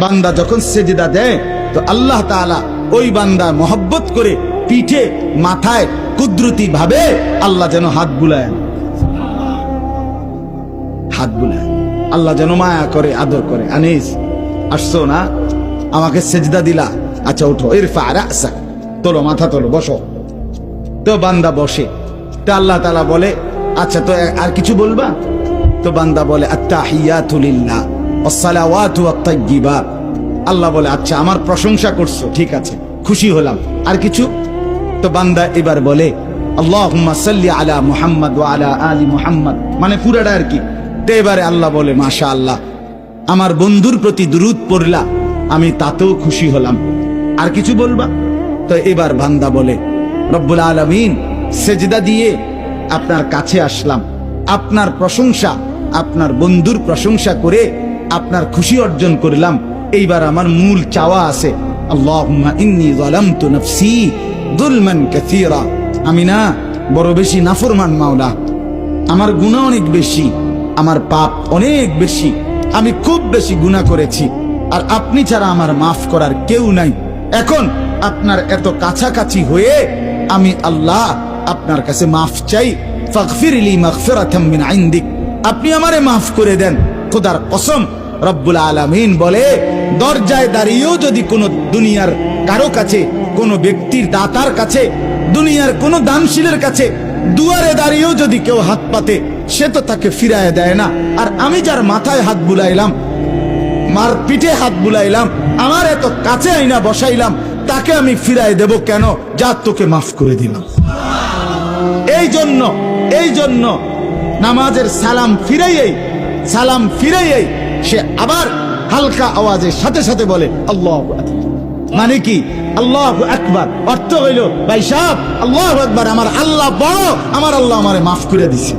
বান্দা যখন সেজদা দেয়, তো আল্লাহ তাআলা ওই বান্দা মহব্বত করে পিঠে, মাথায় কুদরতি ভাবে আল্লাহ যেন হাত বুলায় হাত বুলায় আল্লাহ যেন মায়া করে, আদর করে। আনিস, আসছো না? আমাকে সেজদা দিলা। আচ্ছা ওঠো ইরফা রাসা। তোলো, মাথা তোলো, বসো। তো বান্দা বসে। তো আল্লাহ তালা বলে আচ্ছা তো আর কিছু বলবা? তো বান্দা বলে আত্তাহিয়াতুলিল্লাহ ওয়াসসালাওয়াতু ওয়াত-তাইয়্যিবাত আল্লাহ বলে আচ্ছা আমার প্রশংসা করছ, ঠিক আছে, খুশি হলাম। আর কিছু? তো বান্দা এবার বলে, আল্লাহুম্মা সাল্লি আলা মুহাম্মদ ওয়া আলা আলি মুহাম্মদ। মানে পুরাটা আর কি। তো এবারে আল্লাহ বলে মাশা আল্লাহ আমার বন্ধুর প্রতি দুরুদ পড়লা, আমি তাতেও খুশি হলাম। আর কিছু বলবা? তো এবার বান্দা বলে, রব্বুল আলমিন, সেজদা দিয়ে আপনার কাছে আসলাম। আপনার প্রশংসা, আপনার বন্ধুর প্রশংসা করে আপনার খুশি অর্জন করলাম। এইবার আমার মূল চাওয়া আছে। আমি না, বড় বেশি নাফরমান মাওলা। আমার গুনাহ অনেক বেশি, আমার পাপ অনেক বেশি। আমি খুব বেশি গুনাহ করেছি, আর আপনি ছাড়া আমার মাফ করার কেউ নাই। এখন আপনার এত কাছাকাছি হয়ে আমি আল্লাহ আপনার কাছে মাফ চাই। ফাগফিরলি মাগফিরাতাম মিন ইনদিক। আপনি আমারে মাফ করে দেন। খোদার কসম রব্বুল আলামিন বলে, দরজায় দাঁড়িয়েও যদি কোনো দুনিয়ার কারও কাছে, কোনো ব্যক্তির দাতার কাছে, দুনিয়ার কোনো দানশীলের কাছে দুয়ারে দাঁড়িয়েও যদি কেউ হাত পাতে, সে তো তাকে ফিরায় দেয় না। আর আমি যার মাথায় হাত বুলাইলাম, মার পিঠে হাত বুলাইলাম, আমার এত কাছে আইনা বসাইলাম, তাকে আমি ফিরায় দেব কেন? যা তোকে মাফ করে দিলাম। এই জন্য এই জন্য নামাজের সালাম ফিরাইয়েই সালাম ফিরাইয়েই সে আবার হালকা আওয়াজের সাথে সাথে বলে, আল্লাহ মানে কি? আল্লাহ একবার অর্থ হইল, ভাই সাহ আল্লাহ একবার আমার আল্লাহ বড়, আমার আল্লাহ আমারে মাফ করে দিছে।